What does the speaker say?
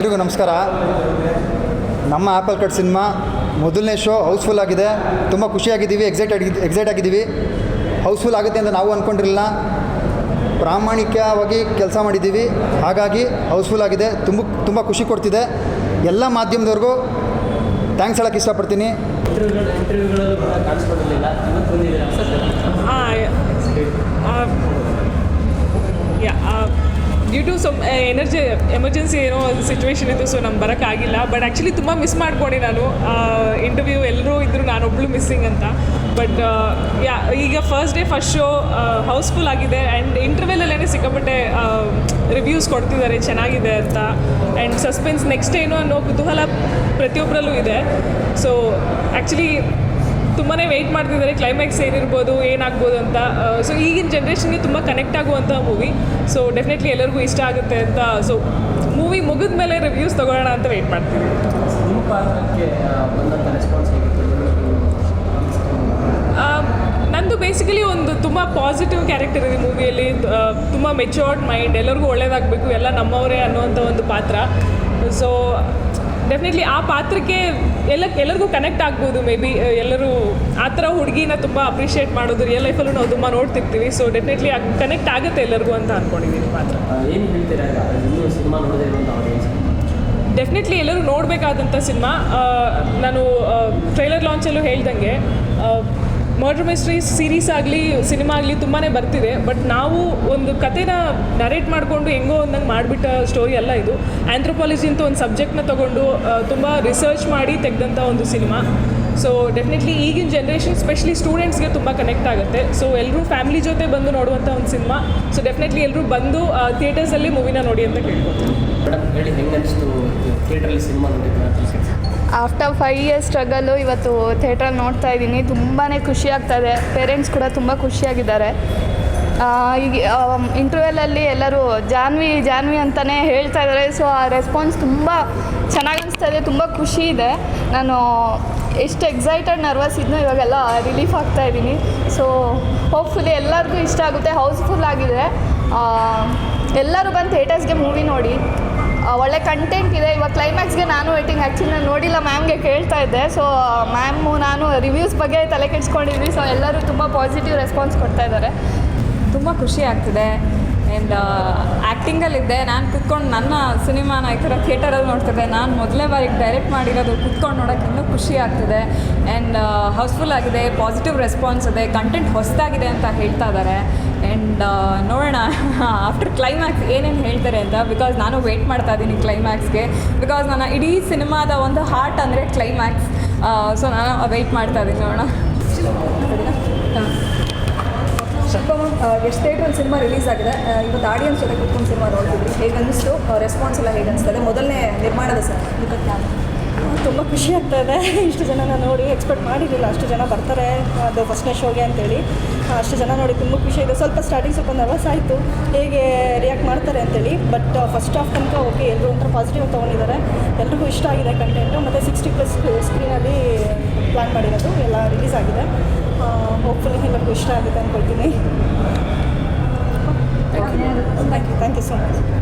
ಎಲ್ರಿಗೂ ನಮಸ್ಕಾರ. ನಮ್ಮ ಆ್ಯಪಲ್ ಕಟ್ ಸಿನಿಮಾ ಮೊದಲನೇ ಶೋ ಹೌಸ್ಫುಲ್ ಆಗಿದೆ. ತುಂಬ ಖುಷಿಯಾಗಿದ್ದೀವಿ ಎಕ್ಸೈಟ್ ಆಗಿ ಎಕ್ಸೈಟ್ ಆಗಿದ್ದೀವಿ. ಹೌಸ್ಫುಲ್ ಆಗುತ್ತೆ ಅಂತ ನಾವು ಅಂದ್ಕೊಂಡಿರಲಿಲ್ಲ ಪ್ರಾಮಾಣಿಕವಾಗಿ ಕೆಲಸ ಮಾಡಿದ್ದೀವಿ. ಹಾಗಾಗಿ ಹೌಸ್ಫುಲ್ ಆಗಿದೆ. ತುಂಬ ತುಂಬ ಖುಷಿ ಕೊಡ್ತಿದೆ. ಎಲ್ಲ ಮಾಧ್ಯಮದವ್ರಿಗೂ ಥ್ಯಾಂಕ್ಸ್ ಹೇಳೋಕ್ಕೆ ಇಷ್ಟಪಡ್ತೀನಿ. Due to some energy emergency ಏನೋ ಸಿಚುವೇಶನ್ ಇತ್ತು ಸೊ ನಮ್ಗೆ ಬರೋಕ್ಕಾಗಿಲ್ಲ ಬಟ್ ಆ್ಯಕ್ಚುಲಿ ತುಂಬ ಮಿಸ್ ಮಾಡ್ಕೊಂಡೆ ನಾನು. ಇಂಟರ್ವ್ಯೂ ಎಲ್ಲರೂ ಇದ್ದರು ನಾನೊಬ್ಳು ಮಿಸ್ಸಿಂಗ್ ಅಂತ. ಬಟ್ ಯಾ, ಈಗ first day first show housefull ಆಗಿದೆ. ಆ್ಯಂಡ್ ಇಂಟರ್ವ್ಯೂಲಲ್ಲೇ ಸಿಕ್ಕಾಪಟ್ಟೆ ರಿವ್ಯೂಸ್ ಕೊಡ್ತಿದ್ದಾರೆ, ಚೆನ್ನಾಗಿದೆ ಅಂತ. ಆ್ಯಂಡ್ ಸಸ್ಪೆನ್ಸ್ ನೆಕ್ಸ್ಟ್ ಏನು ಅನ್ನೋ ಕುತೂಹಲ ಪ್ರತಿಯೊಬ್ಬರಲ್ಲೂ ಇದೆ. ಸೊ ಆ್ಯಕ್ಚುಲಿ ತುಂಬಾ ವೆಯ್ಟ್ ಮಾಡ್ತಿದ್ದಾರೆ ಕ್ಲೈಮ್ಯಾಕ್ಸ್ ಏನಿರ್ಬೋದು, ಏನಾಗ್ಬೋದು ಅಂತ. ಸೊ ಈಗಿನ ಜನ್ರೇಷನ್ಗೆ ತುಂಬ ಕನೆಕ್ಟ್ ಆಗುವಂಥ ಮೂವಿ ಸೊ ಡೆಫಿನೆಟ್ಲಿ ಎಲ್ಲರಿಗೂ ಇಷ್ಟ ಆಗುತ್ತೆ ಅಂತ. ಸೊ ಮೂವಿ ಮುಗಿದ ಮೇಲೆ ರಿವ್ಯೂಸ್ ತೊಗೊಳ್ಳೋಣ ಅಂತ ವೆಯ್ಟ್ ಮಾಡ್ತೀವಿ. ನಂದು ಬೇಸಿಕಲಿ ಒಂದು ತುಂಬ ಪಾಸಿಟಿವ್ ಕ್ಯಾರೆಕ್ಟರ್ ಇದೆ ಮೂವಿಯಲ್ಲಿ ತುಂಬ ಮೆಚೋರ್ಡ್ ಮೈಂಡ್ ಎಲ್ಲರಿಗೂ ಒಳ್ಳೇದಾಗಬೇಕು, ಎಲ್ಲ ನಮ್ಮವರೇ ಅನ್ನುವಂಥ ಒಂದು ಪಾತ್ರ. ಸೊ ಡೆಫಿನೆಟ್ಲಿ ಆ ಪಾತ್ರಕ್ಕೆ ಎಲ್ಲ ಎಲ್ಲರಿಗೂ ಕನೆಕ್ಟ್ ಆಗ್ಬೋದು ಮೇ ಬಿ ಎಲ್ಲರೂ ಆ ಥರ ಹುಡುಗಿನ ತುಂಬ ಅಪ್ರಿಷಿಯೇಟ್ ಮಾಡೋದು ರಿಯಲ್ ಲೈಫಲ್ಲೂ ನಾವು ತುಂಬ ನೋಡ್ತಿರ್ತೀವಿ. ಸೊ ಡೆಫಿನೆಟ್ಲಿ ಕನೆಕ್ಟ್ ಆಗುತ್ತೆ ಎಲ್ಲರಿಗೂ ಅಂತ ಅಂದ್ಕೊಂಡಿದ್ದೀನಿ ಪಾತ್ರ. ಡೆಫಿನೆಟ್ಲಿ ಎಲ್ಲರೂ ನೋಡಬೇಕಾದಂಥ ಸಿನಿಮಾ. ನಾನು ಟ್ರೈಲರ್ ಲಾಂಚಲ್ಲೂ ಹೇಳ್ದಂಗೆ. ಮರ್ಡರ್ ಮಿಸ್ಟ್ರೀಸ್ ಸೀರೀಸ್ ಆಗಲಿ ಸಿನಿಮಾ ಆಗಲಿ ತುಂಬಾ ಬರ್ತಿದೆ. ಬಟ್ ನಾವು ಒಂದು ಕತೆನ ನರೇಟ್ ಮಾಡಿಕೊಂಡು ಹೆಂಗೋ ಒಂದಂಗೆ ಮಾಡಿಬಿಟ್ಟ ಸ್ಟೋರಿ ಅಲ್ಲ ಇದು. ಆ್ಯಂಥ್ರೋಪಾಲಜಿ ಅಂತ ಒಂದು ಸಬ್ಜೆಕ್ಟ್ನ ತೊಗೊಂಡು ತುಂಬ ರಿಸರ್ಚ್ ಮಾಡಿ ತೆಗೆದಂಥ ಒಂದು ಸಿನಿಮಾ ಸೊ ಡೆಫಿನೆಟ್ಲಿ ಈಗಿನ ಜನ್ರೇಷನ್ ಸ್ಪೆಷಲಿ ಸ್ಟೂಡೆಂಟ್ಸ್ಗೆ ತುಂಬ ಕನೆಕ್ಟ್ ಆಗುತ್ತೆ. ಸೊ ಎಲ್ಲರೂ ಫ್ಯಾಮಿಲಿ ಜೊತೆ ಬಂದು ನೋಡುವಂಥ ಒಂದು ಸಿನಿಮಾ ಸೊ ಡೆಫಿನೆಟ್ಲಿ ಎಲ್ಲರೂ ಬಂದು ಥಿಯೇಟರ್ಸಲ್ಲಿ ಮೂವಿನ ನೋಡಿ ಅಂತ ಕೇಳ್ಕೊತೀನಿ ಆಫ್ಟರ್ ಫೈವ್ ಇಯರ್ಸ್ ಸ್ಟ್ರಗಲ್ಲು ಇವತ್ತು ಥಿಯೇಟ್ರಲ್ಲಿ ನೋಡ್ತಾ ಇದ್ದೀನಿ. ತುಂಬಾ ಖುಷಿ ಆಗ್ತಾಯಿದೆ ಪೇರೆಂಟ್ಸ್ ಕೂಡ ತುಂಬ ಖುಷಿಯಾಗಿದ್ದಾರೆ. ಈಗ ಇಂಟರ್ವ್ಯೂಲಲ್ಲಿ ಎಲ್ಲರೂ ಜಾನ್ವಿ ಜಾನ್ವಿ ಅಂತಲೇ ಹೇಳ್ತಾ ಇದ್ದಾರೆ. ಸೊ ಆ ರೆಸ್ಪಾನ್ಸ್ ತುಂಬ ಚೆನ್ನಾಗಿ ಅನಿಸ್ತಾ ಇದೆ. ತುಂಬ ಖುಷಿ ಇದೆ. ನಾನು ಎಷ್ಟು ಎಕ್ಸೈಟೆಡ್ ನರ್ವಸ್ ಇದ್ನೋ ಇವಾಗೆಲ್ಲ ರಿಲೀಫ್ ಆಗ್ತಾ ಇದ್ದೀನಿ. ಸೊ ಹೋಪ್ಫುಲಿ ಎಲ್ಲರಿಗೂ ಇಷ್ಟ ಆಗುತ್ತೆ. ಹೌಸ್ಫುಲ್ ಆಗಿದೆ. ಎಲ್ಲರೂ ಬಂದು ಥಿಯೇಟರ್ಸ್ಗೆ ಮೂವಿ ನೋಡಿ. ಒಳ್ಳೆ ಕಂಟೆಂಟ್ ಇದೆ. ಇವಾಗ ಕ್ಲೈಮ್ಯಾಕ್ಸ್ಗೆ ನಾನು ವೇಟಿಂಗ್ ಆ್ಯಕ್ಚುಲಿ ನಾನು ನೋಡಿಲ್ಲ ಮ್ಯಾಮ್ಗೆ ಕೇಳ್ತಾ ಇದ್ದೆ. ಸೊ ಮ್ಯಾಮು ನಾನು ರಿವ್ಯೂಸ್ ಬಗ್ಗೆ ತಲೆ ಕೆಡಿಸ್ಕೊಂಡಿದ್ವಿ. ಸೊ ಎಲ್ಲರೂ ತುಂಬ ಪಾಸಿಟಿವ್ ರೆಸ್ಪಾನ್ಸ್ ಕೊಡ್ತಾ ಇದ್ದಾರೆ. ತುಂಬ ಖುಷಿ ಆಗ್ತಿದೆ. ಆ್ಯಂಡ್ ಆ್ಯಕ್ಟಿಂಗಲ್ಲಿದ್ದೆ ನಾನು ಕುತ್ಕೊಂಡು ನನ್ನ ಸಿನಿಮಾನ ಈ ಥರ ಥಿಯೇಟರಲ್ಲಿ ನೋಡ್ತಿದ್ದೆ. ನಾನು ಮೊದಲೇ ಬಾರಿಗೆ ಡೈರೆಕ್ಟ್ ಮಾಡಿರೋದು ಕುತ್ಕೊಂಡು ನೋಡೋಕೆ ಇನ್ನೂ ಖುಷಿ ಆಗ್ತಿದೆ. ಆ್ಯಂಡ್ ಹೌಸ್ಫುಲ್ ಆಗಿದೆ. ಪಾಸಿಟಿವ್ ರೆಸ್ಪಾನ್ಸ್ ಇದೆ. ಕಂಟೆಂಟ್ ಹೊಸದಾಗಿದೆ ಅಂತ ಹೇಳ್ತಾ ಇದ್ದಾರೆ. ಆ್ಯಂಡ್ ಆಫ್ಟರ್ ಕ್ಲೈಮ್ಯಾಕ್ಸ್ ಏನೇನು ಹೇಳ್ತಾರೆ ಅಂತ? ಬಿಕಾಸ್ ನಾನು ವೆಯ್ಟ್ ಮಾಡ್ತಾ ಇದ್ದೀನಿ ಕ್ಲೈಮ್ಯಾಕ್ಸ್ಗೆ ಬಿಕಾಸ್ ನನ್ನ ಇಡೀ ಸಿನಿಮಾದ ಒಂದು ಹಾರ್ಟ್ ಅಂದರೆ ಕ್ಲೈಮ್ಯಾಕ್ಸ್ ಸೊ ನಾನು ವೆಯ್ಟ್ ಮಾಡ್ತಾ ಇದ್ದೀನಿ ನೋಡೋಣ. ಎಷ್ಟು ಥಿಯೇಟ್ರಲ್ಲಿ ಸಿನಿಮಾ ರಿಲೀಸ್ ಆಗಿದೆ? ಇವತ್ತು ಆಡಿಯನ್ಸ್ ಜೊತೆ ಕೂತ್ಕೊಂಡು ಸಿನಿಮಾ ನೋಡ್ತಿದ್ವಿ. ಹೇಗೆ ಅನ್ನಿಸ್ತು ರೆಸ್ಪಾನ್ಸ್ ಎಲ್ಲ ಹೇಗೆ ಅನಿಸ್ತದೆ ಮೊದಲನೇ ನಿರ್ಮಾಣದ ಸರ್ ತುಂಬ ಖುಷಿ ಆಗ್ತಾ ಇದೆ. ಇಷ್ಟು ಜನನ ನೋಡಿ ಎಕ್ಸ್ಪೆಕ್ಟ್ ಮಾಡಿರಲಿಲ್ಲ. ಅಷ್ಟು ಜನ ಬರ್ತಾರೆ. ಅದು ಫಸ್ಟ್ನೇ ಶೋಗೆ ಅಂತೇಳಿ. ಅಷ್ಟು ಜನ ನೋಡಿ ತುಂಬ ಖುಷಿ ಇದೆ. ಸ್ವಲ್ಪ ಸ್ಟಾರ್ಟಿಂಗ್ ಸ್ವಲ್ಪ ನರ್ವಸ್ ಆಯಿತು. ಹೇಗೆ ರಿಯಾಕ್ಟ್ ಮಾಡ್ತಾರೆ ಅಂತೇಳಿ. ಬಟ್ ಫಸ್ಟ್ ಆಫ್ ತನಕ ಓಕೆ ಎಲ್ಲರೂ ಒಂಥರ ಪಾಸಿಟಿವ್ ತೊಗೊಂಡಿದ್ದಾರೆ. ಎಲ್ರಿಗೂ ಇಷ್ಟ ಆಗಿದೆ ಕಂಟೆಂಟು ಮತ್ತು ಸಿಕ್ಸ್ಟಿ ಪ್ಲಸ್ ಸ್ಕ್ರೀನಲ್ಲಿ ಪ್ಲ್ಯಾನ್ ಮಾಡಿರೋದು. ಎಲ್ಲ ರಿಲೀಸ್ ಆಗಿದೆ. ಹೋಪ್ಫುಲಿ ಎಲ್ಲರಿಗೂ ಇಷ್ಟ ಆಗುತ್ತೆ ಅಂದ್ಕೊಳ್ತೀನಿ thank you thank you so much